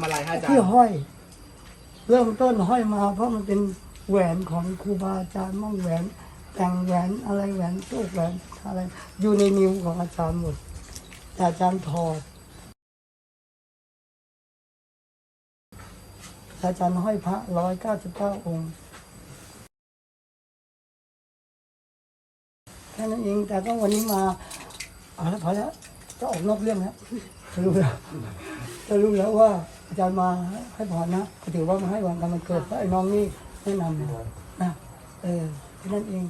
ำอะไรฮะอาจารที่ย์ห้อย เริ่มต้นห้อยมา เพราะมันเป็นแหวนของครูบาอาจารย์มั่งแหวน แต่งแหวนอะไรแหวนโชคแหวนอะไรอยู่ในนิ้วของอาจารย์หมดแต่อาจารย์ถอดอาจารย์ห้อยพระร้อยเก้าสิบเก้าองค์แค่นั้นเองแต่ก็วันนี้มาเอาละพอแล้วจะออกนอกเรื่องแล้วจะรู้แล้ว จะรู้แล้วว่าอาจารย์มาให้พรนะก็ถือว่ามาให้วันกันมันเกิดเพราะไอ้น้องนี่แนะนำนะเออแค่นั้นเอง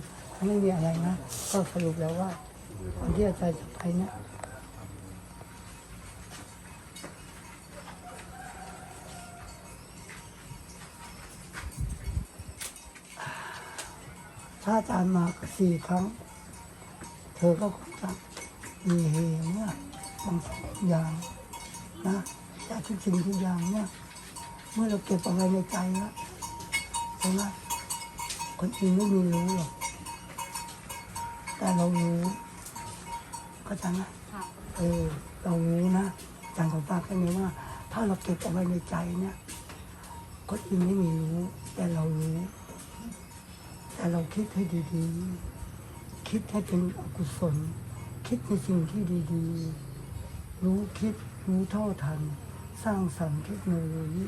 ไม่มีอะไรนะ ก็สรุปแล้วว่าวันที่อาจารย์จะไปเนี่ยถ้าอาจารย์มาสี่ครั้ง เธอก็คงจะมีเฮเมื่อบางสิ่งบางอย่างนะ แต่ทุกสิ่งทุกอย่างเนี่ยเมื่อเราเก็บเอาไว้ในใจแล้วใช่ไหมคนอื่นไม่มีรู้หรอกแต่เรารู้เข้าใจไหมเออเรารู้นะอาจารย์ของฝากแค่นี้ว่า ถ้าเราเก็บเอาไว้ในใจเนี่ยคนอื่นไม่มีรู้ แต่เรารู้ แต่เราคิดให้ดีๆ คิดให้เป็นอกุศล คิดในสิ่งที่ดี ๆ รู้คิดรู้เท่าทัน สร้างสรรค์เทคโนโลยี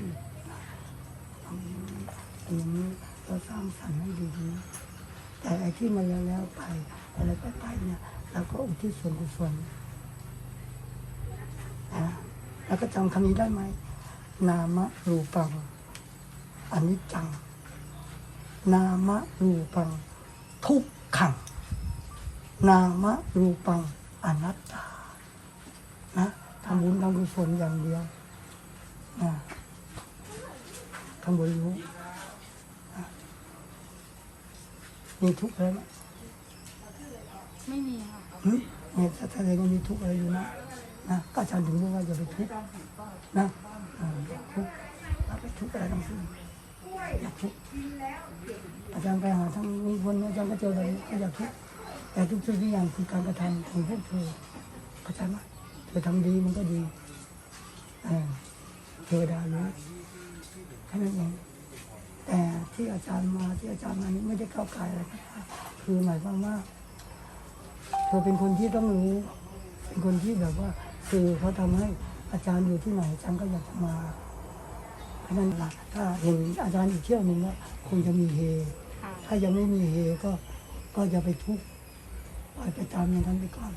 อย่างนี้เราสร้างสรรค์ให้ดีๆแต่ไอ้ที่มันแล้วแล้วไปอะไรไปไปเนี่ยเราก็อุทิศส่วนกุศลนะแล้วก็จำคำนี้ได้ไหม นามะรูปังอนิจจัง นามะรูปัง ทุกขัง นามะรูปังอนัตตานะทำบุญทำกุศลอย่างเดียวนะ ทำบุญรู้นะมีทุกข์อะไรไหมไม่มีค่ะหึเนี่ยถ้าแสดงว่ามีทุกข์อะไรอยู่นะนะก็อาจารย์ถึงบอกว่าอย่าไปทุกข์นะอ่าอย่าทุกข์อย่าไปทุกข์อะไรทั้งสิ้นอย่าทุกข์อาจารย์ไปหาทั้งมีคนอาจารย์ก็เจอแบบนี้ก็อย่าทุกข์แต่ทุกสิ่งทุกอย่างคือการกระทำของพวกเธอเข้าใจไหมเธอทำดีมันก็ดีเออเทวดารู้ แค่นั้นเองแต่ที่อาจารย์มาที่อาจารย์มานี่ไม่ได้เข้าใกายอะไรคือหมายความว่า เธอเป็นคนที่ต้องรู้ เป็นคนที่แบบว่าสื่อเขาทำให้อาจารย์อยู่ที่ไหนอาจารย์ก็อยากจะมาเพราะนั้นล่ะถ้าเห็นอาจารย์อีกเที่ยวหนึ่งแล้วคงจะมีเฮ ถ้ายังไม่มีเฮก็ก็อย่าไปทุกข์ปล่อยไปตามอย่างนั้นไปก่อน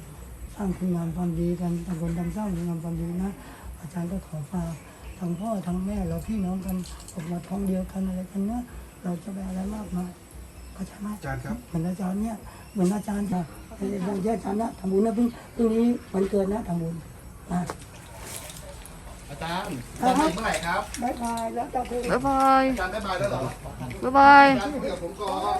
สร้างคุณงามความดีกันต่างคนต่างสร้างคุณงามความดีนะอาจารย์ก็ขอฝาก ทั้งพ่อทั้งแม่เราพี่น้องกันออกมาท้องเดียวกันอะไรกันเนะเราจะไปอะไรมากมายเข้าใจไหมอาจารย์ครับ เหมือนอาจารย์เนี่ยเหมือนอาจารย์ค่ะอย่างที่อาจารย์นะทำบุญนะพรุ่งพรุ่งนี้วันเกิดนะทำบุญนะอาจารย์อาจารย์ไปเมื่อไหร่ครับบ๊ายบายแล้วจะคุย บ๊ายบาย อาจารย์ได้บายแล้วเหรอบ๊ายบาย อาจารย์คุยกับผมก่อน